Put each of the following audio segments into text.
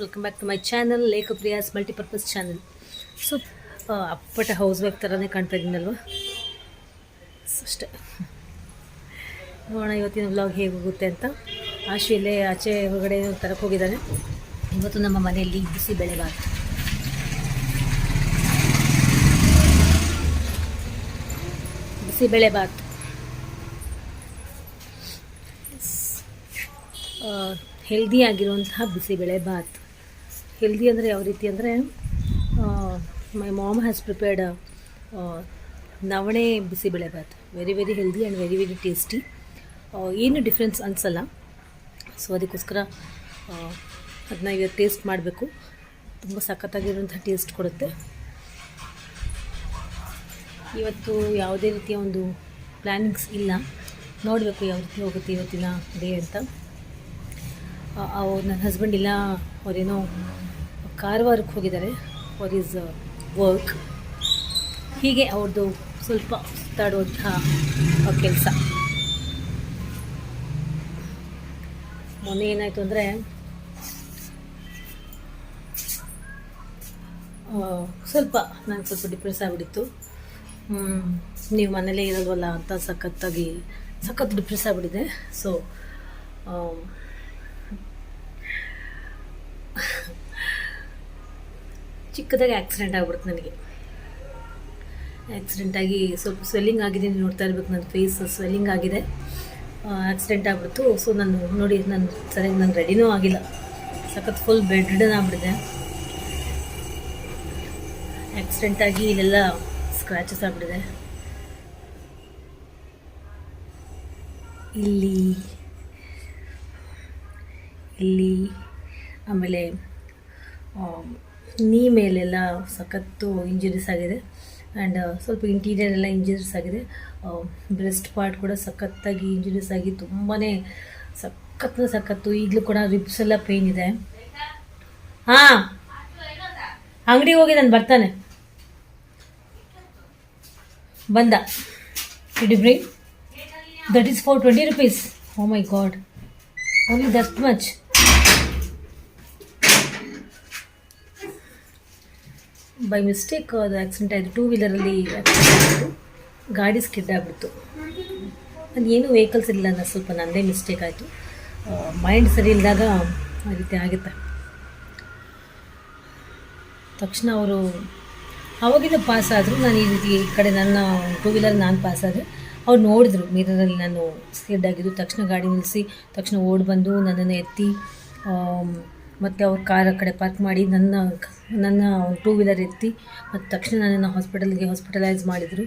Welcome back to my channel Lekha Priya's multipurpose channel so ಅಪ್ಪಟ housewife ಥರನೇ ಕಾಣ್ತಾ ಇದ್ದೀನಲ್ವ ಅಷ್ಟೇ. ನೋಡೋಣ ಇವತ್ತಿನ ವ್ಲಾಗ್ ಹೇಗೆ ಹೋಗುತ್ತೆ ಅಂತ. ಆಶು ಇಲ್ಲೇ ಆಚೆ ಹೊರಗಡೆ ತರಕ್ಕೆ ಹೋಗಿದ್ದಾನೆ. ಇವತ್ತು ನಮ್ಮ ಮನೆಯಲ್ಲಿ ಬಿಸಿ ಬೆಳೆಬಾರ್ದು ಬಿಸಿ ಹೆಲ್ದಿ ಆಗಿರುವಂತಹ ಬಿಸಿಬೇಳೆ ಬಾತ್. ಹೆಲ್ದಿ ಅಂದರೆ ಯಾವ ರೀತಿ ಅಂದರೆ ಮೈ ಮಾಮ್ ಹ್ಯಾಸ್ ಪ್ರಿಪೇರ್ಡ್ ನವಣೆ bisibele bath. Very very healthy and very very tasty ಏನು ಡಿಫ್ರೆನ್ಸ್ ಅನಿಸಲ್ಲ. ಸೊ ಅದಕ್ಕೋಸ್ಕರ ಅದನ್ನ ಈಗ ಟೇಸ್ಟ್ ಮಾಡಬೇಕು. ತುಂಬ ಸಖತ್ತಾಗಿರುವಂಥ ಟೇಸ್ಟ್ ಕೊಡುತ್ತೆ. ಇವತ್ತು ಯಾವುದೇ ರೀತಿಯ ಒಂದು ಪ್ಲ್ಯಾನಿಂಗ್ಸ್ ಇಲ್ಲ. ನೋಡಬೇಕು ಯಾವ ರೀತಿ ಹೋಗುತ್ತೆ ಇವತ್ತಿನ ಡೇ ಅಂತ. ಅವ್ರು ನನ್ನ ಹಸ್ಬೆಂಡ್ ಇಲ್ಲ ಅವರೇನೋ ಕಾರವಾರಕ್ಕೆ ಹೋಗಿದ್ದಾರೆ ಫಾರ್ ಈಸ್ ವರ್ಕ್ ಹೀಗೆ ಅವ್ರದ್ದು ಸ್ವಲ್ಪ ಸುತ್ತಾಡುವಂತಹ ಕೆಲಸ. ಮೊನ್ನೆ ಏನಾಯಿತು ಅಂದರೆ ಸ್ವಲ್ಪ ನಂಗೆ ಸ್ವಲ್ಪ ಡಿಪ್ರೆಸ್ ಆಗಿಬಿಟ್ಟಿತ್ತು. ನೀವು ಮನೇಲೇ ಇರೋಲ್ವಲ್ಲ ಅಂತ ಸಖತ್ತಾಗಿ, ಸಖತ್ ಡಿಪ್ರೆಸ್ ಆಗಿಬಿಟ್ಟಿದೆ. ಸೊ ಚಿಕ್ಕದಾಗಿ ಆಕ್ಸಿಡೆಂಟ್ ಆಗ್ಬಿಡ್ತು ನನಗೆ. ಆಕ್ಸಿಡೆಂಟ್ ಆಗಿ ಸ್ವಲ್ಪ ಸ್ವೆಲ್ಲಿಂಗ್ ಆಗಿದೆ ನೋಡ್ತಾ ಇರ್ಬೇಕು ನನ್ನ ಫೇಸ್ ಸ್ವೆಲ್ಲಿಂಗ್ ಆಗಿದೆ. ಆಕ್ಸಿಡೆಂಟ್ ಆಗ್ಬಿಡ್ತು. ಸೊ ನಾನು ನೋಡಿ, ನಾನು ಸರಿಯಾಗಿ ನಾನು ರೆಡಿನೂ ಆಗಿಲ್ಲ. ಸಖತ್ ಫುಲ್ ಬೆಡ್ ರಿಡನ್ ಆಗ್ಬಿಟ್ಟಿದೆ. ಆಕ್ಸಿಡೆಂಟ್ ಆಗಿ ಇಲ್ಲೆಲ್ಲ ಸ್ಕ್ರ್ಯಾಚಸ್ ಆಗ್ಬಿಟ್ಟಿದೆ. ಇಲ್ಲಿ ಇಲ್ಲಿ, ಆಮೇಲೆ ನೀ ಮೇಲೆಲ್ಲ ಸಖತ್ತು ಇಂಜುರೀಸ್ ಆಗಿದೆ. ಆ್ಯಂಡ್ ಸ್ವಲ್ಪ ಇಂಟೀರಿಯರ್ ಎಲ್ಲ ಇಂಜುರೀಸ್ ಆಗಿದೆ. ಬ್ರೆಸ್ಟ್ ಪಾರ್ಟ್ ಕೂಡ ಸಖತ್ತಾಗಿ ಇಂಜುರೀಸ್ ಆಗಿ ತುಂಬಾ ಸಖತ್ತು ಸಖತ್ತು. ಈಗಲೂ ಕೂಡ ರಿಬ್ಸ್ ಎಲ್ಲ ಪೇಯ್ನ್ ಇದೆ. ಹಾಂ, ಅಂಗಡಿಗೆ ಹೋಗಿ ನಾನು ಬರ್ತಾನೆ. ಬಂದ. ಇಡಿಬ್ರಿ that is for twenty rupees oh my god only that much by mistake ಅದು ಆಕ್ಸಿಡೆಂಟ್ ಆಯಿತು. ಟೂ ವೀಲರಲ್ಲಿ ಗಾಡಿ ಸ್ಕಿಡ್ ಆಗಿಬಿಡ್ತು. ಅದು ಏನು ವೆಹಿಕಲ್ಸ್ ಇರಲಿಲ್ಲ ನಾನು ಸ್ವಲ್ಪ ನನ್ನದೇ ಮಿಸ್ಟೇಕ್ ಆಯಿತು. ಮೈಂಡ್ ಸರಿ ಇಲ್ಲದಾಗ ಆ ರೀತಿ ಆಗುತ್ತೆ. ತಕ್ಷಣ ಅವರು, ಅವಾಗಿಂದ ಪಾಸ್ ಆದರು ನಾನು ಈ ರೀತಿ ಈ ಕಡೆ ನನ್ನ ಟೂ ವೀಲರ್ ನಾನು ಪಾಸ್ ಆದರೆ ಅವ್ರು ನೋಡಿದ್ರು ಮಿರರಲ್ಲಿ ನಾನು ಸ್ಕಿಡ್ ಆಗಿದ್ದು. ತಕ್ಷಣ ಗಾಡಿ ನಿಲ್ಲಿಸಿ, ತಕ್ಷಣ ಓಡಿ ಬಂದು ನನ್ನನ್ನು ಎತ್ತಿ ಮತ್ತು ಅವ್ರ ಕಾರ್ ಕಡೆ ಪಾರ್ಕ್ ಮಾಡಿ ನನ್ನ ನನ್ನ ಟೂ ವೀಲರ್ ಎತ್ತಿ ಮತ್ತು ತಕ್ಷಣ ನನ್ನನ್ನು ಹಾಸ್ಪಿಟಲ್ಗೆ ಹಾಸ್ಪಿಟಲೈಸ್ ಮಾಡಿದರು.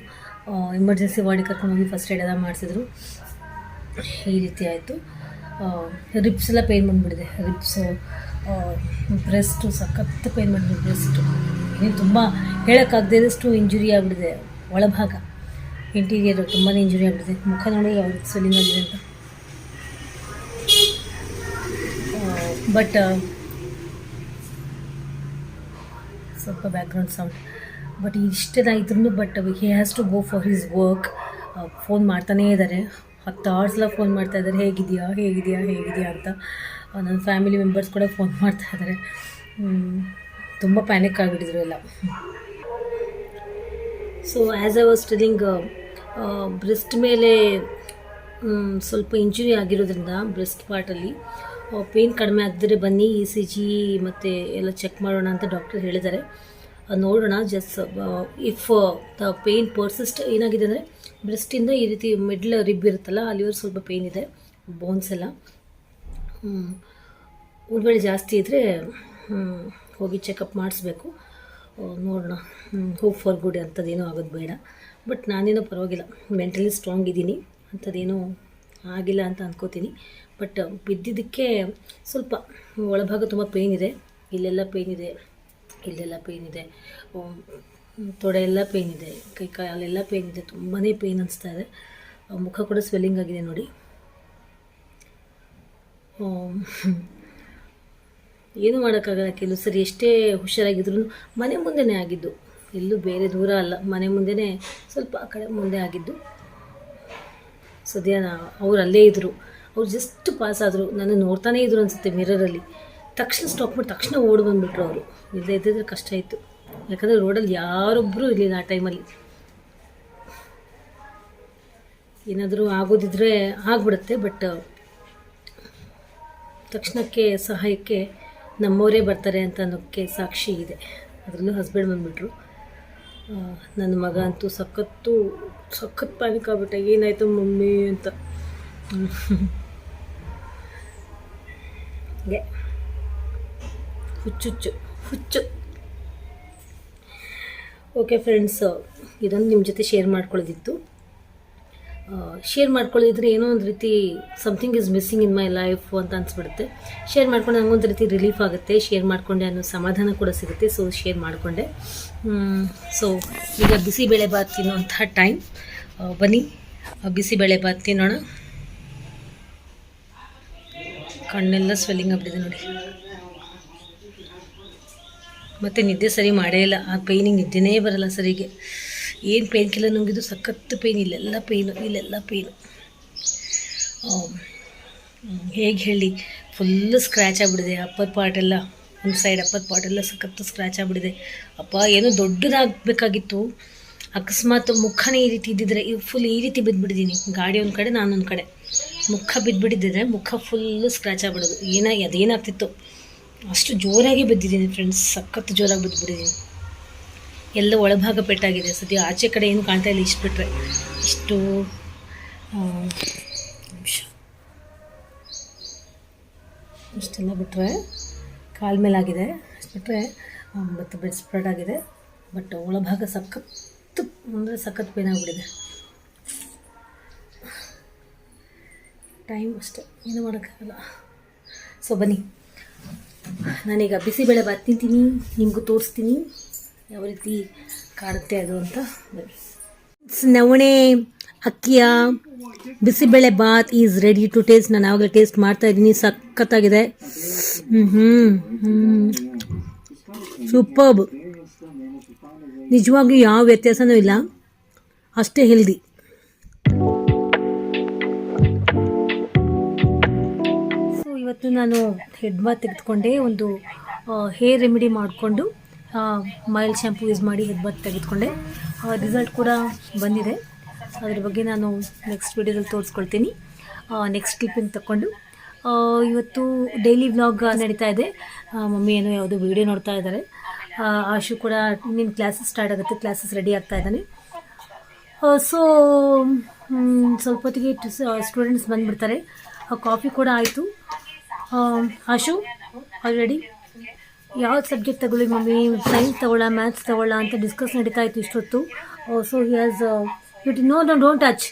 ಎಮರ್ಜೆನ್ಸಿ ವಾರ್ಡಿಗೆ ಕರ್ಕೊಂಡು ಹೋಗಿ ಫಸ್ಟ್ ಏಡ್ ಎಲ್ಲ ಮಾಡಿಸಿದ್ರು. ಈ ರೀತಿ ಆಯಿತು. ರಿಪ್ಸ್ ಎಲ್ಲ ಪೇಯ್ನ್ ಬಂದುಬಿಟ್ಟಿದೆ. ರಿಪ್ಸು ಬ್ರೆಸ್ಟು ಸಖತ್ತು ಪೇಯ್ನ್ ಮಾಡಿಬಿಟ್ಟು ಬ್ರೆಸ್ಟು ಏನು ತುಂಬ ಹೇಳೋಕ್ಕಾಗದೇದಷ್ಟು ಇಂಜುರಿ ಆಗಿಬಿಟ್ಟಿದೆ, ಒಳಭಾಗ. ಇಂಟೀರಿಯರ್ ತುಂಬಾ ಇಂಜುರಿ ಆಗಿಬಿಟ್ಟಿದೆ. ಮುಖ ನೋಡಿ ಅವ್ರಿಗೆ ಸ್ವೆಲ್ಲಿಂಗ್ ಆಗಿದೆ ಅಂತ. ಬಟ್ ಸ್ವಲ್ಪ ಬ್ಯಾಕ್ಗ್ರೌಂಡ್ ಸೌಂಡ್ ಬಟ್ ಇಷ್ಟೆಲ್ಲ ಇದ್ರೂ but he has to go for his work phone ಮಾಡ್ತಾನೇ ಇದ್ದಾರೆ ಹತ್ತು ಅವರ್ಸ್ಲ ಫೋನ್ ಮಾಡ್ತಾ ಇದ್ದಾರೆ ಹೇಗಿದೆಯಾ? ಹೇಗಿದೆಯಾ? ಹೇಗಿದೆಯಾ ಅಂತ. ನನ್ನ ಫ್ಯಾಮಿಲಿ ಮೆಂಬರ್ಸ್ ಕೂಡ ಫೋನ್ ಮಾಡ್ತಾ ಇದ್ದಾರೆ ತುಂಬ ಪ್ಯಾನಿಕ್ ಆಗಿಬಿಟ್ಟಿದ್ರು ಎಲ್ಲ. So as I was telling breast ಮೇಲೆ ಸ್ವಲ್ಪ ಇಂಜುರಿ ಆಗಿರೋದ್ರಿಂದ ಬ್ರೆಸ್ಟ್ ಪಾರ್ಟಲ್ಲಿ ಪೇಯ್ನ್ ಕಡಿಮೆ ಆಗಿದ್ರೆ ಬನ್ನಿ, ಇ ಸಿ ಜಿ ಮತ್ತು ಎಲ್ಲ ಚೆಕ್ ಮಾಡೋಣ ಅಂತ ಡಾಕ್ಟರ್ ಹೇಳಿದ್ದಾರೆ. ನೋಡೋಣ, just if the pain persist ಏನಾಗಿದೆ ಅಂದರೆ, ಬ್ರೆಸ್ಟಿಂದ ಈ ರೀತಿ ಮಿಡ್ಲ್ ರಿಬ್ ಇರುತ್ತಲ್ಲ ಅಲ್ಲಿವರೆಗೆ ಸ್ವಲ್ಪ ಪೇಯ್ನ್ ಇದೆ, ಬೋನ್ಸ್ ಎಲ್ಲ. ಒಂದು ಜಾಸ್ತಿ ಇದ್ದರೆ ಹೋಗಿ ಚೆಕಪ್ ಮಾಡಿಸ್ಬೇಕು. ನೋಡೋಣ. ಹೋಪ್ ಫಾರ್ ಗುಡ್ ಅಂಥದ್ದೇನೂ ಆಗೋದು ಬೇಡ. ಬಟ್ ನಾನೇನೋ ಪರವಾಗಿಲ್ಲ. ಮೆಂಟಲಿ ಸ್ಟ್ರಾಂಗ್ ಇದ್ದೀನಿ. ಅಂಥದ್ದೇನೂ ಆಗಿಲ್ಲ ಅಂತ ಅಂದ್ಕೋತೀನಿ ಬಟ್ ಬಿದ್ದಿದ್ದಕ್ಕೆ ಸ್ವಲ್ಪ ಒಳಭಾಗ ತುಂಬ ಪೇಯ್ನ್ ಇದೆ. ಇಲ್ಲೆಲ್ಲ ಪೇಯ್ನ್ ಇದೆ, ಇಲ್ಲೆಲ್ಲ ಪೇಯ್ನ್ ಇದೆ. ತೊಡೆ ಎಲ್ಲ ಪೇಯ್ನ್ ಇದೆ, ಕೈ ಕಾಲೆಲ್ಲ ಪೇಯ್ನ್ ಇದೆ ತುಂಬಾ ಪೇಯ್ನ್ ಅನಿಸ್ತಾ ಇದೆ. ಮುಖ ಕೂಡ ಸ್ವೆಲ್ಲಿಂಗ್ ಆಗಿದೆ ನೋಡಿ. ಏನು ಮಾಡೋಕ್ಕಾಗಲ್ಲ ಕೆಲವು ಸರಿ ಎಷ್ಟೇ ಹುಷಾರಾಗಿದ್ರು ಮನೆ ಮುಂದೆನೇ ಆಗಿದ್ದು. ಎಲ್ಲೂ ಬೇರೆ ದೂರ ಅಲ್ಲ, ಮನೆ ಮುಂದೆನೇ ಸ್ವಲ್ಪ ಆ ಕಡೆ ಮುಂದೆ ಆಗಿದ್ದು. ಸದ್ಯ ಅವ್ರು ಅಲ್ಲೇ ಇದ್ದರು ಅವ್ರು ಜಸ್ಟ್ ಪಾಸ್ ಆದರು. ನನ್ನ ನೋಡ್ತಾನೇ ಇದ್ರು ಅನಿಸುತ್ತೆ ಮಿರರಲ್ಲಿ ತಕ್ಷಣ ಸ್ಟಾಪ್ ಮಾಡಿ ತಕ್ಷಣ ಓಡಿ ಬಂದುಬಿಟ್ರು ಅವರು. ಇಲ್ಲದೆ ಇದ್ದಿದ್ರೆ ಕಷ್ಟ ಇತ್ತು ಯಾಕಂದರೆ ರೋಡಲ್ಲಿ ಯಾರೊಬ್ಬರೂ ಇರಲಿಲ್ಲ ಆ ಟೈಮಲ್ಲಿ ಏನಾದರೂ ಆಗೋದಿದ್ರೆ ಆಗ್ಬಿಡುತ್ತೆ ಬಟ್ ತಕ್ಷಣಕ್ಕೆ ಸಹಾಯಕ್ಕೆ ನಮ್ಮವರೇ ಬರ್ತಾರೆ ಅಂತ ಅನ್ನೋಕ್ಕೆ ಸಾಕ್ಷಿ ಇದೆ. ಅದರಲ್ಲೂ ಹಸ್ಬೆಂಡ್ ಬಂದುಬಿಟ್ರು. ನನ್ನ ಮಗ ಅಂತೂ ಸಖತ್ತು ಸಖತ್ ಪ್ಯಾನಿಕ್ ಆಗ್ಬಿಟ್ಟೆ. ಏನಾಯ್ತು ಮಮ್ಮಿ ಅಂತ. ಹೀಗೆ. ಹುಚ್ಚುಚ್ಚು ಹುಚ್ಚು ಓಕೆ ಫ್ರೆಂಡ್ಸ್ ಇದೊಂದು ನಿಮ್ಮ ಜೊತೆ ಶೇರ್ ಮಾಡ್ಕೊಳ್ಳೋದಿತ್ತು ಶೇರ್ ಮಾಡ್ಕೊಳ್ಳಿದ್ರೆ ಏನೋ ಒಂದು ರೀತಿ something is missing in my life ಅಂತ ಅನ್ಸ್ಬಿಡುತ್ತೆ. ಶೇರ್ ಮಾಡ್ಕೊಂಡು ಒಂದು ರೀತಿ ರಿಲೀಫ್ ಆಗುತ್ತೆ. ಶೇರ್ ಮಾಡಿಕೊಂಡೆ ಅನ್ನೋ ಸಮಾಧಾನ ಕೂಡ ಸಿಗುತ್ತೆ. ಸೊ ಶೇರ್ ಮಾಡಿಕೊಂಡೆ. ಸೊ ಈಗ ಬಿಸಿಬೇಳೆ ಬಾತ್ ತಿನ್ನುವಂಥ ಟೈಮ್ ಬನ್ನಿ. ಬಿಸಿಬೇಳೆ ಬಾತ್ ತಿನ್ನೋಣ. ಕಣ್ಣೆಲ್ಲ ಸ್ವೆಲ್ಲಿಂಗ್ ಆಗ್ಬಿಟ್ಟಿದೆ ನೋಡಿ. ಮತ್ತು ನಿದ್ದೆ ಸರಿ ಮಾಡೇ ಇಲ್ಲ. ಆ ಪೈನಿಗೆ ನಿದ್ದೆನೇ ಬರಲ್ಲ ಸರಿಗೆ. ಏನು ಪೇನ್ ಕಿಲ್ಲ ನುಂಗಿದ್ದು ಸಖತ್ತು ಪೇನ್ ಇಲ್ಲೆಲ್ಲ ಪೇನು ಇಲ್ಲೆಲ್ಲ ಪೇನು ಹೇಗೆ ಹೇಳಿ ಫುಲ್ಲು ಸ್ಕ್ರ್ಯಾಚ್ ಆಗಿಬಿಡಿದೆ ಅಪ್ಪರ್ ಪಾರ್ಟೆಲ್ಲ ಒಂದು ಸೈಡ್ ಅಪ್ಪರ್ ಪಾರ್ಟೆಲ್ಲ ಸಖತ್ತು ಸ್ಕ್ರ್ಯಾಚ್ ಆಗಿಬಿಡಿದೆ ಅಪ್ಪ, ಏನೋ ದೊಡ್ಡದಾಗಬೇಕಾಗಿತ್ತು. ಅಕಸ್ಮಾತ್ ಮುಖನೇ ಈ ರೀತಿ ಇದ್ದಿದ್ರೆ ಫುಲ್ ಈ ರೀತಿ ಬಿದ್ದುಬಿಟ್ಟಿದ್ದೀನಿ ಗಾಡಿ ಒಂದು ಕಡೆ ನಾನೊಂದು ಕಡೆ. ಮುಖ ಬಿದ್ದುಬಿಟ್ಟಿದ್ದರೆ ಮುಖ ಫುಲ್ಲು ಸ್ಕ್ರ್ಯಾಚ್ ಆಗ್ಬಿಡೋದು. ಏನಾಗಿ ಅದೇನಾಗ್ತಿತ್ತು? ಅಷ್ಟು ಜೋರಾಗಿ ಬಿದ್ದಿದ್ದೀನಿ ಫ್ರೆಂಡ್ಸ್ ಸಖತ್ತು ಜೋರಾಗಿ ಬಿದ್ದುಬಿಟ್ಟಿದ್ದೀನಿ ಎಲ್ಲ ಒಳಭಾಗ ಪೆಟ್ಟಾಗಿದೆ ಸದ್ಯ ಆಚೆ ಕಡೆ ಏನು ಕಾಣ್ತಾ ಇಲ್ಲ, ಇಷ್ಟು ಬಿಟ್ಟರೆ ಇಷ್ಟು ನಿಮಿಷ. ಇಷ್ಟೆಲ್ಲ ಬಿಟ್ಟರೆ ಕಾಲ ಮೇಲಾಗಿದೆ ಅಷ್ಟು ಬಿಟ್ಟರೆ ಮತ್ತು ಬೆಡ್ ಸ್ಪ್ರೆಡ್ ಆಗಿದೆ. ಬಟ್ ಒಳಭಾಗ ಸಖತ್ತು, ಅಂದರೆ ಸಖತ್ ಪೇನ್ ಆಗಿಬಿಟ್ಟಿದೆ. ಟೈಮ್ ಅಷ್ಟೆ, ಏನು ಮಾಡೋಕ್ಕಾಗಲ್ಲ. ಸೊ, ಬನ್ನಿ. ನಾನೀಗ ಬಿಸಿಬೇಳೆ ಬಾತ್ ತಿಂತೀನಿ, ನಿಮಗೂ ತೋರಿಸ್ತೀನಿ. ಯಾವ ರೀತಿ ಕಾಣುತ್ತೆ ಅದು ಅಂತ ನವಣೆ ಅಕ್ಕಿಯ, bisi bele bath is ready to taste. ನಾನು ಆವಾಗಲೇ ಟೇಸ್ಟ್ ಮಾಡ್ತಾ ಇದ್ದೀನಿ, ಸಖತ್ತಾಗಿದೆ. ಸೂಪರ್ಬ್ ನಿಜವಾಗಿಯೂ ಯಾವ ವ್ಯತ್ಯಾಸನೂ ಇಲ್ಲ. ಅಷ್ಟೇ ಹೆಲ್ದಿ ಸೊ ಇವತ್ತು ನಾನು ಹೆಡ್ ಬಾತ್ ತೆಗೆದುಕೊಂಡೆ, ಒಂದು ಹೇರ್ ರೆಮಿಡಿ ಮಾಡಿಕೊಂಡು ಮೈಲ್ಡ್ ಶ್ಯಾಂಪು ಯೂಸ್ ಮಾಡಿ ಹೆಬ್ಬತ್ತು ಬಾತ್ ತೆಗೆದುಕೊಂಡೆ. ರಿಸಲ್ಟ್ ಕೂಡ ಬಂದಿದೆ. ಅದ್ರ ಬಗ್ಗೆ ನಾನು ನೆಕ್ಸ್ಟ್ ವೀಡಿಯೋದಲ್ಲಿ ತೋರಿಸ್ಕೊಳ್ತೀನಿ. ನೆಕ್ಸ್ಟ್ ಕ್ಲಿಪ್ಪಿಂಗ್ ತಗೊಂಡು ಇವತ್ತು ಡೈಲಿ ವ್ಲಾಗ್ ನಡೀತಾ ಇದೆ. ಮಮ್ಮಿ ಏನೋ ಯಾವುದೋ ವೀಡಿಯೋ ನೋಡ್ತಾ ಇದ್ದಾರೆ ಆಶು ಕೂಡ ಇನ್ನೇನು ಕ್ಲಾಸಸ್ ಸ್ಟಾರ್ಟ್ ಆಗುತ್ತೆ ಕ್ಲಾಸಸ್ ರೆಡಿ ಆಗ್ತಾ ಇದ್ದಾನೆ. ಸೊ ಸ್ವಲ್ಪ ಹೊತ್ತಿಗೆ ಸ್ಟೂಡೆಂಟ್ಸ್ ಬಂದುಬಿಡ್ತಾರೆ. ಕಾಫಿ ಕೂಡ ಆಯಿತು. ಆಶು ಆಲ್ರೆಡಿ ಯಾವ ಸಬ್ಜೆಕ್ಟ್ ತಗೊಳ್ಳಿ ಮಮ್ಮಿ? ಸೈನ್ಸ್ ತಗೊಳ್ಳ ಮ್ಯಾಥ್ಸ್ ತಗೊಳ್ಳ ಅಂತ ಡಿಸ್ಕಸ್ ನಡೀತಾ ಇತ್ತು ಇಷ್ಟೊತ್ತು. So he has it no no don't touch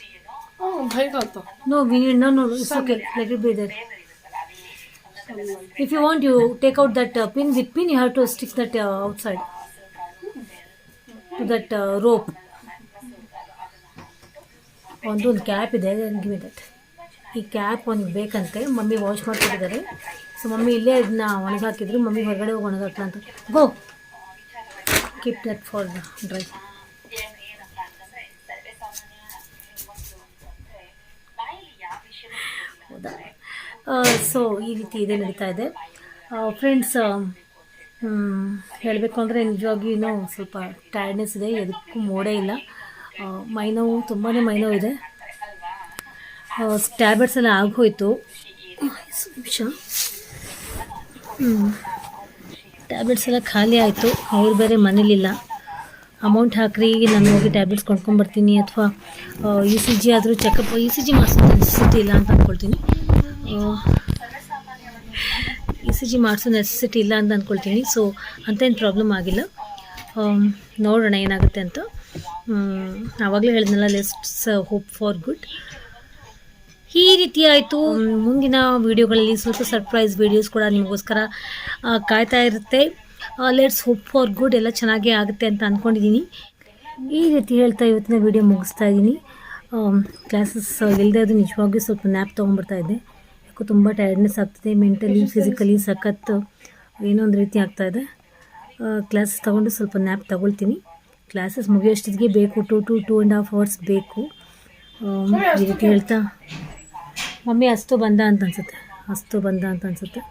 no we no no it's okay let it be there if you want you take out that pin with pin you have to stick that outside to that rope ಒಂದು ಒಂದು cap ಇದೆ give that ಈ cap ಒಂದು ಬೇಕಂತೆ, mummy wash ಮಾಡ್ತಿದ್ದಾರೆ so mummy ಇಲ್ಲೇ ಇದನ್ನ ಒಣಗಾಕಿದ್ರು, ಮಮ್ಮಿ ಹೊರಗಡೆ ಹೋಗಿ ಒಣಗಾಕ್ಲ ಅಂತ. Go keep that for dry ಹೌದಾ? ಸೊ ಈ ರೀತಿ ಇದೆ, ನಡೀತಾ ಇದೆ. ಫ್ರೆಂಡ್ಸ್ ಹೇಳಬೇಕು ಅಂದರೆ ನಿಜವಾಗಿಯೂ ಸ್ವಲ್ಪ ಟೈರ್ಡ್ನೆಸ್ ಇದೆ, ಎದಕ್ಕೂ ಮೋಡೇ ಇಲ್ಲ. ಮೈನೋವು ತುಂಬಾ ಮೈನೋವು ಇದೆ. ಟ್ಯಾಬ್ಲೆಟ್ಸ್ ಎಲ್ಲ ಆಗೋಯ್ತು. ನಿಮಿಷ ಟ್ಯಾಬ್ಲೆಟ್ಸ್ ಎಲ್ಲ ಖಾಲಿ ಆಯಿತು. ಅವ್ರು ಬೇರೆ ಮನೇಲಿಲ್ಲ. ಅಮೌಂಟ್ ಹಾಕ್ರಿ, ನಾನು ಹೋಗಿ ಟ್ಯಾಬ್ಲೆಟ್ಸ್ ಕೊಂಡ್ಕೊಂಬರ್ತೀನಿ ಅಥವಾ ಇ ಸಿ ಜಿ ಆದರೂ ಚೆಕಪ್ ಇ ಸಿ ಜಿ ಮಾಡಿಸೋ ನೆಸೆಸಿಟಿ ಇಲ್ಲ ಅಂತ ಅಂದ್ಕೊಳ್ತೀನಿ ಇ ಸಿ ಜಿ ಮಾಡಿಸೋ ನೆಸೆಸಿಟಿ ಇಲ್ಲ ಅಂತ ಅಂದ್ಕೊಳ್ತೀನಿ ಸೊ ಅಂತೇನು ಪ್ರಾಬ್ಲಮ್ ಆಗಿಲ್ಲ. ನೋಡೋಣ ಏನಾಗುತ್ತೆ ಅಂತ. ಆವಾಗಲೇ ಹೇಳಿದ್ನಲ್ಲ ಲೆಟ್ಸ್ ಹೋಪ್ ಫಾರ್ ಗುಡ್ ಈ ರೀತಿ ಆಯಿತು. ಮುಂದಿನ ವೀಡಿಯೋಗಳಲ್ಲಿ ಸ್ವಲ್ಪ ಸರ್ಪ್ರೈಸ್ ವೀಡಿಯೋಸ್ ಕೂಡ ನಿಮಗೋಸ್ಕರ ಕಾಯ್ತಾ ಇರುತ್ತೆ. ಲೆಟ್ಸ್ ಹೋಪ್ ಫಾರ್ ಗುಡ್ ಎಲ್ಲ ಚೆನ್ನಾಗೇ ಆಗುತ್ತೆ ಅಂತ ಅಂದ್ಕೊಂಡಿದ್ದೀನಿ ಈ ರೀತಿ ಹೇಳ್ತಾ ಇವತ್ತಿನ ವಿಡಿಯೋ ಮುಗಿಸ್ತಾ ಇದ್ದೀನಿ ಕ್ಲಾಸಸ್ ಇಲ್ಲದೆ ಅದು ನಿಜವಾಗಿಯೂ ಸ್ವಲ್ಪ ನ್ಯಾಪ್ ತೊಗೊಂಡ್ಬರ್ತಾ ಇದ್ದೆ. ಯಾಕೋ ತುಂಬ ಟೈರ್ಡ್ನೆಸ್ ಆಗ್ತಿದೆ. ಮೆಂಟಲಿ ಫಿಸಿಕಲಿ ಸಖತ್ತು ಏನೋ ಒಂದು ರೀತಿ ಆಗ್ತಾ ಇದೆ. ಕ್ಲಾಸಸ್ ತೊಗೊಂಡು ಸ್ವಲ್ಪ ನ್ಯಾಪ್ ತಗೊಳ್ತೀನಿ. ಕ್ಲಾಸಸ್ ಮುಗಿಯೋಷ್ಟೊತ್ತಿಗೆ ಬೇಕು. Two two two and half hours ಬೇಕು. ಈ ರೀತಿ ಹೇಳ್ತಾ. ಮಮ್ಮಿ ಅಷ್ಟು ಬಂದ ಅಂತ ಅನ್ಸುತ್ತೆ. ಅಷ್ಟು ಬಂದ ಅಂತ ಅನ್ಸುತ್ತೆ.